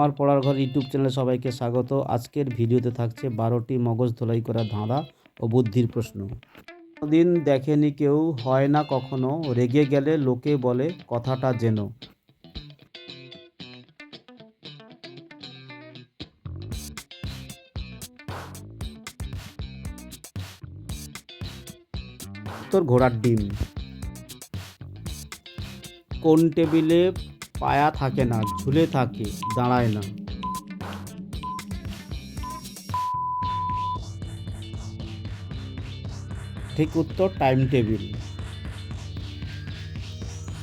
আমার পড়ার ঘর ইউটিউব চ্যানেলে সবাইকে স্বাগত। আজকের ভিডিওতে থাকছে বারোটি মগজ ধোলাই করা ধাঁধা ও বুদ্ধির প্রশ্ন। দিন দেখেনি কেউ, হয় না কখনো, রেগে গেলে লোকে বলে, কথাটা যেন। তোর ঘোড়ার ডিম। কোন টেবিলে পায়া থাকে না, ঝুলে থাকে, দাঁড়ায় না। ঠিক উত্তর টাইম টেবিল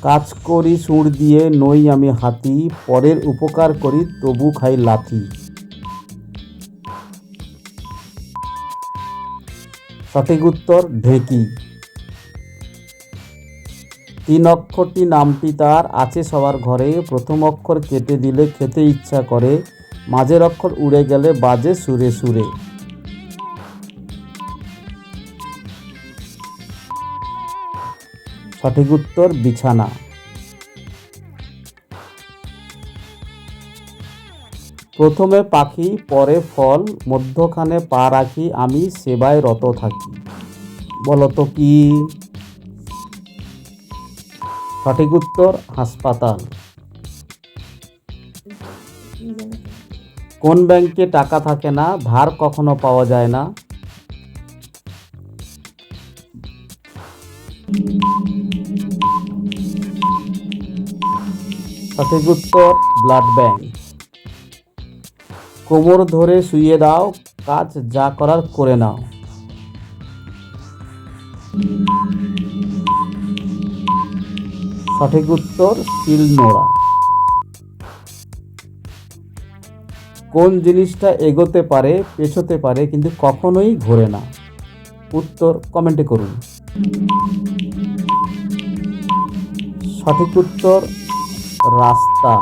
কাজ করি সুর দিয়ে, নই আমি হাতি, পরের উপকার করি তবু খাই লাথি। সঠিক উত্তর, ঢেকি। তিন অক্ষরটি নামটি তার আছে সবার ঘরে। প্রথম অক্ষর কেটে দিলে খেতে ইচ্ছা করে। মাঝের অক্ষর উড়ে গেলে বাজে সুরে সুরে। সঠিক উত্তর, বিছানা। প্রথমে পাখি, পরে ফল, মধ্যখানে পা রাখি, আমি সেবায় রত থাকি। বলতো কি? সঠিক উত্তর হাসপাতাল। কোন ব্যাংকে টাকা থাকে না, ধার কখনো পাওয়া যায় না? সঠিক উত্তর ব্লাড ব্যাংক। কোমর ধরে শুয়ে দাও, কাজ যা করার করে নাও। সঠিক উত্তর শিল নোড়া কোন জিনিসটা এগোতে পারে, পেছোতে পারে, কিন্তু কখনোই ঘোরে না? উত্তর কমেন্টে করুন। সঠিক উত্তর, রাস্তা।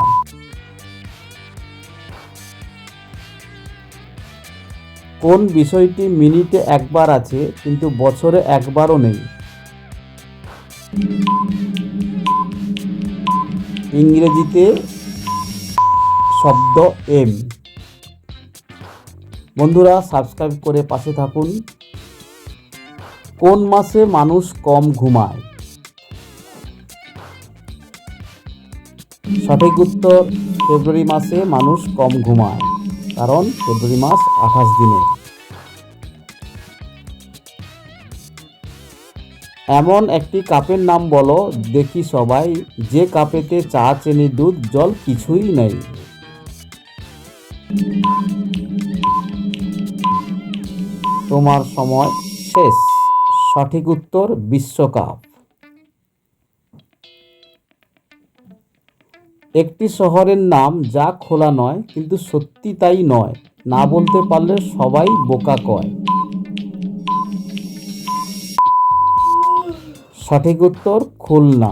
কোন বিষয়টি মিনিটে একবার আছে, কিন্তু বছরে একবারও নেই? ইংরেজিতে শব্দ এম। বন্ধুরা সাবস্ক্রাইব করে পাশে থাকুন। কোন মাসে মানুষ কম ঘুমায়? সঠিক উত্তর, ফেব্রুয়ারি মাসে মানুষ কম ঘুমায়, কারণ ফেব্রুয়ারি মাস আঠাশ দিনে। এমন একটি কাপের নাম বলো, দেখি সবাই, যে কাপেতে চা, চিনি, দুধ, জল কিছুই নেই। তোমার সময় শেষ। সঠিক উত্তর, বিশ্বকাপ। একটি শহরের নাম যা খোলা নয়, কিন্তু সত্যি তাই নয়। না বলতে পারলে সবাই বোকা কয়। সঠিক উত্তর খুলনা।